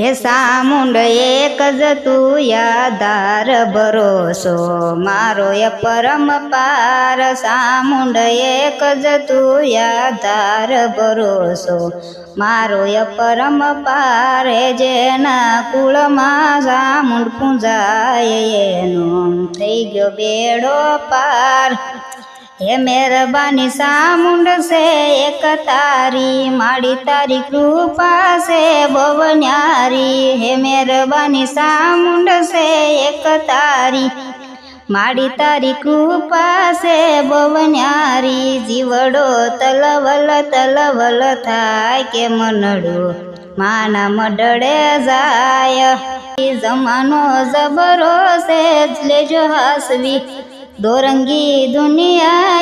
હે સામુંડ એક જ તું યાદાર ભરોસો. મારો એ પરમ પાર સામુંડ એક જ તું યાદાર ભરોસો. મારો એ પરમ પાર હે જેના કુળમાં સામુંડ પૂંજાય એનો. થઈ ગયો બેડો પાર. હે મહેરબાની સામુંડ છે, એક તારી માડી તારી કૃપા છે, બવન્યારી. ન્યારી હે મહેરબાની સામુંડ છે, એક તારી માડી તારી કૃપા છે, બવન્યારી. ન્યારી જીવડો તલવલ તલવલ થાય કે મનડો, માના મડળે જાય. જમાનો જબરો છે લેજો હાસવી. દોરંગી દુનિયા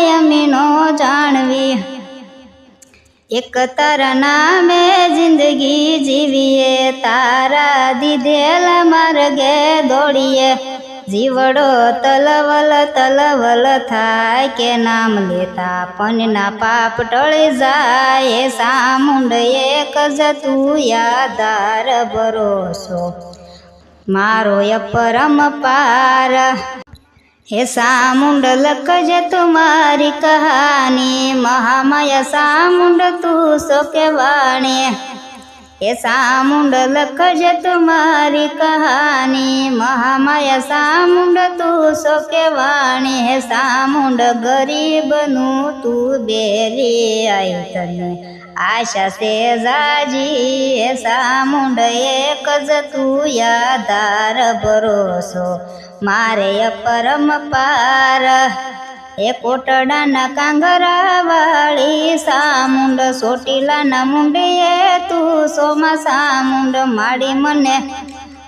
એક તારા નામે જિંદગી જીવીએ, તારા દીધેલ માર્ગે દોડીએ. જીવડો તલવલ તલવલ થાય કે નામ લેતા, પનના પાપ ટળી જાય. સામુંડ એક જ તું યાદાર ભરોસો. મારો અપરમ પરમ પાર. હે સામુંડ લખજ તુમારી કહાની, મહામાયા સામુંડ તું સો વાણી. હે સામુંડ લખજ તુમારી કહાની, મહામાયા સામુંડ તું સો વાણી. હે સામુંડ ગરીબનું તું બેરી આઈ તને આશા છે જાજી હે સામુંડ એક જ તું યાદાર ભરોસો. મારે પરમ પાર, એ કોટડાના કાંગરા વાળી સામુંડ સોટીલાના મુંડીએ તું સોમાં સામુંડ માડી મને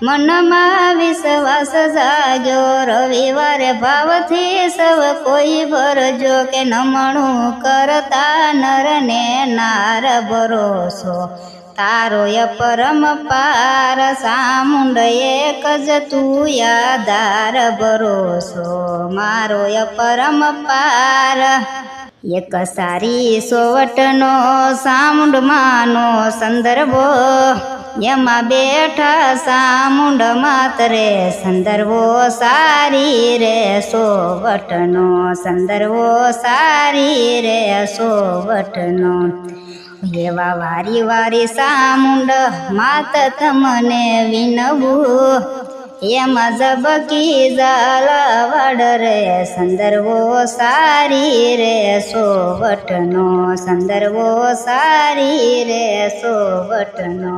મનમાં વિશ્વાસ જાગ્યો રવિવારે ભાવથી સવ કોઈ ભરજો કે નમણું કરતા નરને નાર ભરોસો. તારો ય પરમ પાર સામુંડ એક જ તું યાદાર ભરોસો. મારો ય પરમ પાર એક સારી સોવટનો સામુંડમાંનો સંદર્ભો, એમાં બેઠા સામુંડ માતરે સંદર્ભો સારી રે સોવટનો સંદર્ભો સારી રે સોવટનો. એવા વારી વારી સામુંડ માત તમને વિનવું એમાં જબકી જાલવાડ રે સંદર્ભો સારી રે સોવટનો સંદર્ભો સારી રે સોવટનો